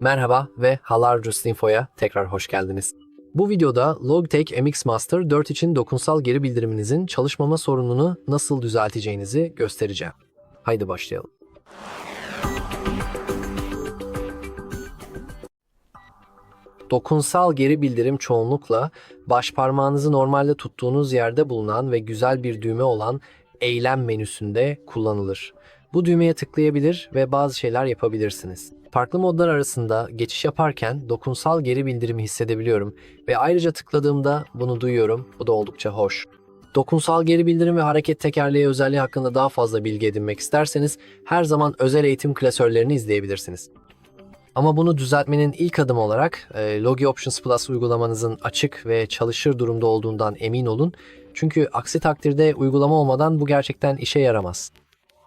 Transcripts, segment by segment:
Merhaba ve Halar Info'ya tekrar hoş geldiniz. Bu videoda Logitech MX Master 4 için dokunsal geri bildiriminizin çalışmama sorununu nasıl düzelteceğinizi göstereceğim. Haydi başlayalım. Dokunsal geri bildirim çoğunlukla baş parmağınızı normalde tuttuğunuz yerde bulunan ve güzel bir düğme olan eylem menüsünde kullanılır. Bu düğmeye tıklayabilir ve bazı şeyler yapabilirsiniz. Farklı modlar arasında geçiş yaparken dokunsal geri bildirimi hissedebiliyorum ve ayrıca tıkladığımda bunu duyuyorum. Bu da oldukça hoş. Dokunsal geri bildirim ve hareket tekerleği özelliği hakkında daha fazla bilgi edinmek isterseniz her zaman özel eğitim klasörlerini izleyebilirsiniz. Ama bunu düzeltmenin ilk adımı olarak e, Logi Options Plus uygulamanızın açık ve çalışır durumda olduğundan emin olun. Çünkü aksi takdirde uygulama olmadan bu gerçekten işe yaramaz.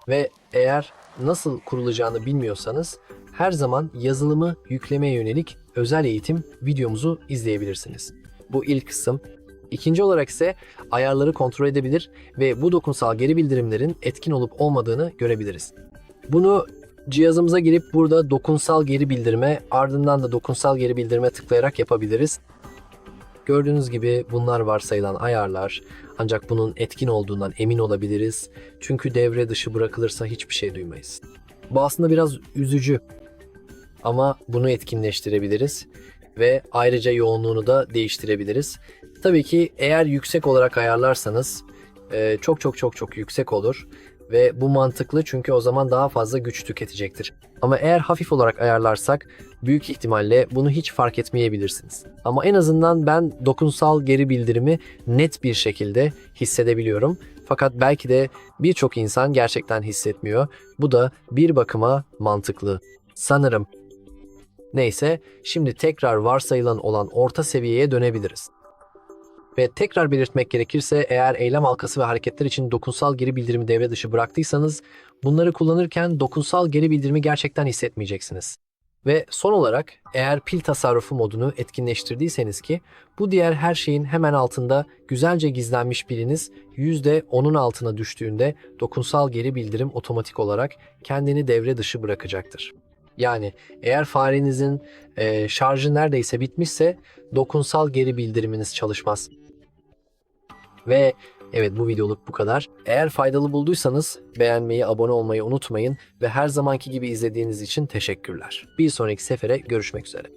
Ve eğer nasıl kurulacağını bilmiyorsanız her zaman yazılımı yüklemeye yönelik özel eğitim videomuzu izleyebilirsiniz. Bu ilk kısım. İkinci olarak ise ayarları kontrol edebilir ve bu dokunsal geri bildirimlerin etkin olup olmadığını görebiliriz. Bunu cihazımıza girip burada dokunsal geri bildirime ardından da dokunsal geri bildirime tıklayarak yapabiliriz. Gördüğünüz gibi bunlar varsayılan ayarlar ancak bunun etkin olduğundan emin olabiliriz. Çünkü devre dışı bırakılırsa hiçbir şey duymayız. Bu aslında biraz üzücü ama bunu etkinleştirebiliriz ve ayrıca yoğunluğunu da değiştirebiliriz. Tabii ki eğer yüksek olarak ayarlarsanız e, çok çok çok çok yüksek olur ve bu mantıklı çünkü o zaman daha fazla güç tüketecektir. Ama eğer hafif olarak ayarlarsak büyük ihtimalle bunu hiç fark etmeyebilirsiniz. Ama en azından ben dokunsal geri bildirimi net bir şekilde hissedebiliyorum. Fakat belki de birçok insan gerçekten hissetmiyor. Bu da bir bakıma mantıklı. Sanırım. Neyse, şimdi tekrar varsayılan olan orta seviyeye dönebiliriz. Ve tekrar belirtmek gerekirse eğer eylem halkası ve hareketler için dokunsal geri bildirimi devre dışı bıraktıysanız bunları kullanırken dokunsal geri bildirimi gerçekten hissetmeyeceksiniz. Ve son olarak eğer pil tasarrufu modunu etkinleştirdiyseniz ki bu diğer her şeyin hemen altında güzelce gizlenmiş piliniz %10'un altına düştüğünde dokunsal geri bildirim otomatik olarak kendini devre dışı bırakacaktır. Yani eğer farenizin e, şarjı neredeyse bitmişse dokunsal geri bildiriminiz çalışmaz. Ve evet bu videoluk bu kadar. Eğer faydalı bulduysanız beğenmeyi, abone olmayı unutmayın ve her zamanki gibi izlediğiniz için teşekkürler. Bir sonraki sefere görüşmek üzere.